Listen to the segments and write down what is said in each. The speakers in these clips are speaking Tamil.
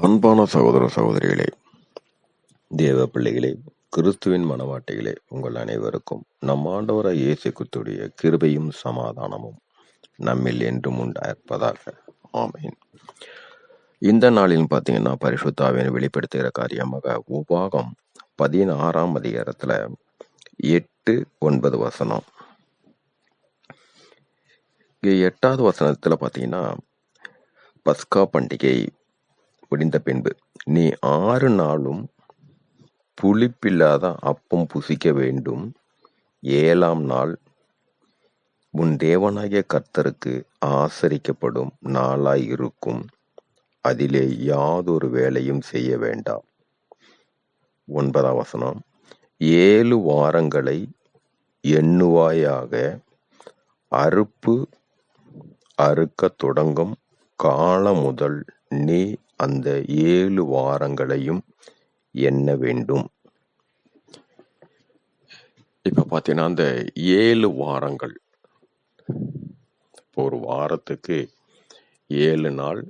அன்பான சகோதர சகோதரிகளே தேவ பிள்ளைகளே கிறிஸ்துவின் மனவாட்டிகளே உங்கள் அனைவருக்கும் நம் ஆண்டவர இயேசு குத்துடைய கிருபையும் சமாதானமும் நம்மில் என்றும் உண்டாயிருப்பதாக. ஆமேன். இந்த நாளில் பார்த்தீங்கன்னா பரிசுத்தாவின் வெளிப்படுத்துகிற காரியமாக உபாகம் பதினாறாம் அதிகாரத்துல எட்டு ஒன்பது வசனம். எட்டாவது வசனத்துல பார்த்தீங்கன்னா பஸ்கா பண்டிகை முடிந்த பின்பு நீ ஆறு நாளும் புளிப்பில்லாத அப்பம் புசிக்க வேண்டும். ஏழாம் நாள் உன் தேவனாகிய கர்த்தருக்கு ஆசரிக்கப்படும் நாளாய் இருக்கும். அதிலே யாதொரு வேலையும் செய்ய வேண்டாம். ஒன்பதாம் வசனம் ஏழு வாரங்களை எண்ணுவாயாக அறுப்பு அறுக்கத் தொடங்கும் காலம் முதல் நீ அந்த ஏழு வாரங்களையும் எண்ண வேண்டும். இப்ப பார்த்தீங்கன்னா அந்த ஏழு வாரங்கள். இப்போ ஒரு வாரத்துக்கு ஏழு நாள்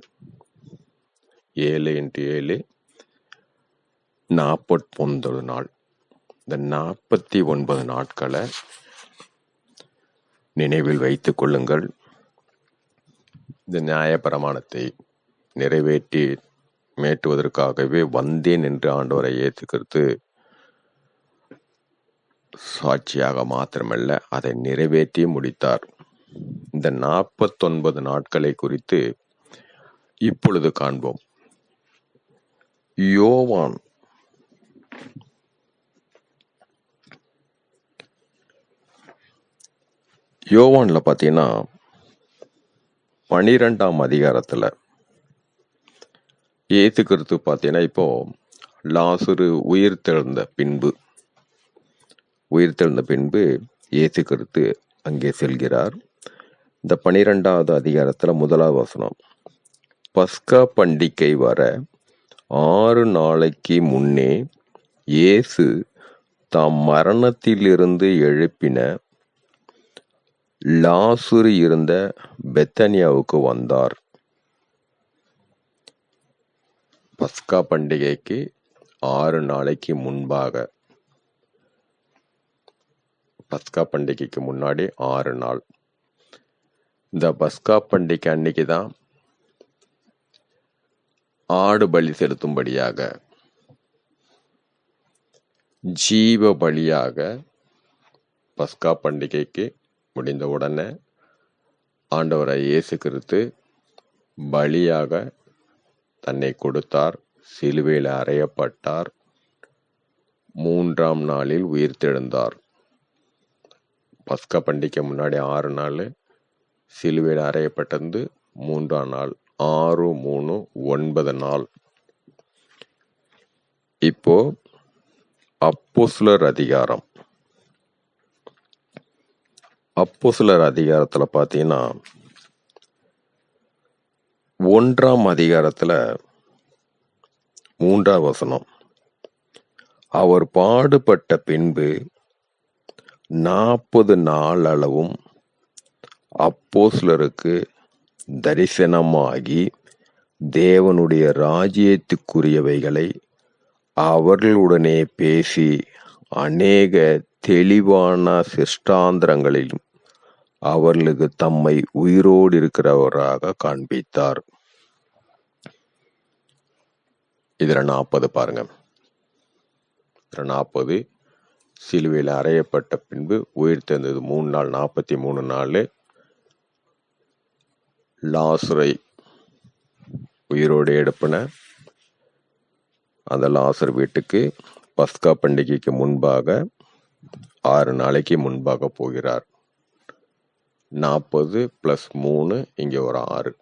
ஏழு இன்ட்டு ஏழு நாற்பத்தொன்பது நாள். இந்த நாற்பத்தி ஒன்பது நாட்களை நினைவில் வைத்துக் கொள்ளுங்கள். இந்த நியாயப்பிரமாணத்தை நிறைவேற்றி மேட்டுவதற்காகவே வந்தேன் என்று ஆண்டவரை ஏற்றுக்கிறது சாட்சியாக மாத்திரமல்ல அதை நிறைவேற்றி முடித்தார். இந்த நாற்பத்தொன்பது நாட்களை குறித்து இப்பொழுது காண்போம். யோவான் யோவான்ல பார்த்தீங்கன்னா பனிரெண்டாம் அதிகாரத்தில் இயேசு கிறிஸ்து பார்த்தீங்கன்னா இப்போது லாசுரு உயிர் தெழுந்த பின்பு உயிர் தெழுந்த பின்பு இயேசு கிறிஸ்து அங்கே செல்கிறார். இந்த பனிரெண்டாவது அதிகாரத்தில் முதலாவது வசனம். பஸ்கா பண்டிகை வர ஆறு நாளைக்கு முன்னே இயேசு தாம் மரணத்திலிருந்து எழுப்பின லாசுரு இருந்த பெத்தனியாவுக்கு வந்தார். பஸ்கா பண்டிகைக்கு ஆறு நாளைக்கு முன்பாக. பஸ்கா பண்டிகைக்கு முன்னாடி ஆறு நாள். இந்த பஸ்கா பண்டிகை அன்னைக்கு தான் ஆடு பலி செலுத்தும்படியாக ஜீவ பலியாக பஸ்கா பண்டிகைக்கு முடிந்த உடனே ஆண்டவரை இயேசு கிறிஸ்து பலியாக தன்னை கொடுத்தார் சிலுவையில் அறையப்பட்டார் மூன்றாம் நாளில் உயிர்த்தெழுந்தார். பஸ்கா பண்டிகை முன்னாடி ஆறு நாள் சிலுவையில் அறையப்பட்டது மூன்றாம் நாள் ஆறு மூணு ஒன்பது நாள். இப்போ அப்போசுலர் அதிகாரம். அப்போசுலர் அதிகாரத்தில் பார்த்தீங்கன்னா ஒன்றாம் அதிகாரத்தில் மூன்றாம் வசனம். அவர் பாடுபட்ட பின்பு நாற்பது நாள் அளவும் அப்போஸ்லருக்கு தரிசனமாகி தேவனுடைய ராஜ்யத்துக்குரியவைகளை அவர்களுடனே பேசி அநேக தெளிவான சிஷ்டாந்திரங்களிலும் அவர்களுக்கு தம்மை உயிரோடு இருக்கிறவராக காண்பித்தார். இதுல நாற்பது பாருங்க. இதில் நாற்பது. சிலுவையில் அறையப்பட்ட பின்பு உயிர் தெரிந்தது மூணு நாள் நாற்பத்தி மூணு நாள். லாசுரை உயிரோடு எடுப்பின. அந்த லாசர் வீட்டுக்கு பஸ்கா பண்டிகைக்கு முன்பாக ஆறு நாளைக்கு முன்பாக போகிறார். நாற்பது பிளஸ் மூணு இங்கே ஒரு ஆறு.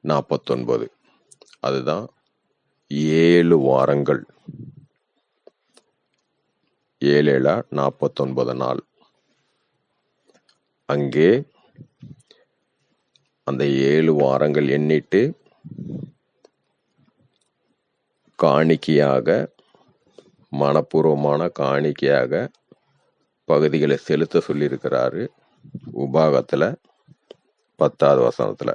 நாற்பத்தொன்பது. அதுதான் ஏழு வாரங்கள். ஏழேழா நாற்பத்தொன்பது நாள். அங்கே அந்த ஏழு வாரங்கள் எண்ணிட்டு காணிக்கையாக மனப்பூர்வமான காணிக்கையாக பகுதிகளை செலுத்த சொல்லியிருக்கிறாரு உபாகத்தில் பத்தாவது வசனத்தில்.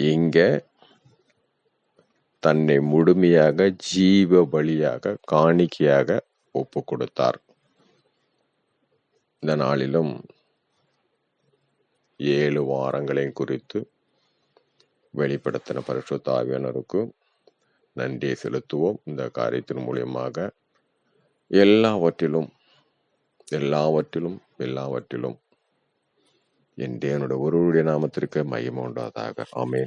இங்கே தன்னை முழுமையாக ஜீவ பலியாக காணிக்கையாக ஒப்பு கொடுத்தார். இந்த நாளிலும் ஏழு வாரங்களையும் குறித்து வெளிப்படுத்தின பரிசுத்தாவியனருக்கு நன்றியை செலுத்துவோம். இந்த காரியத்தின் மூலியமாக எல்லாவற்றிலும் எல்லாவற்றிலும் எல்லாவற்றிலும் என் தேவனுடைய ஒருவருடைய நாமத்திற்கு மையம் உண்டாதாக ஆமே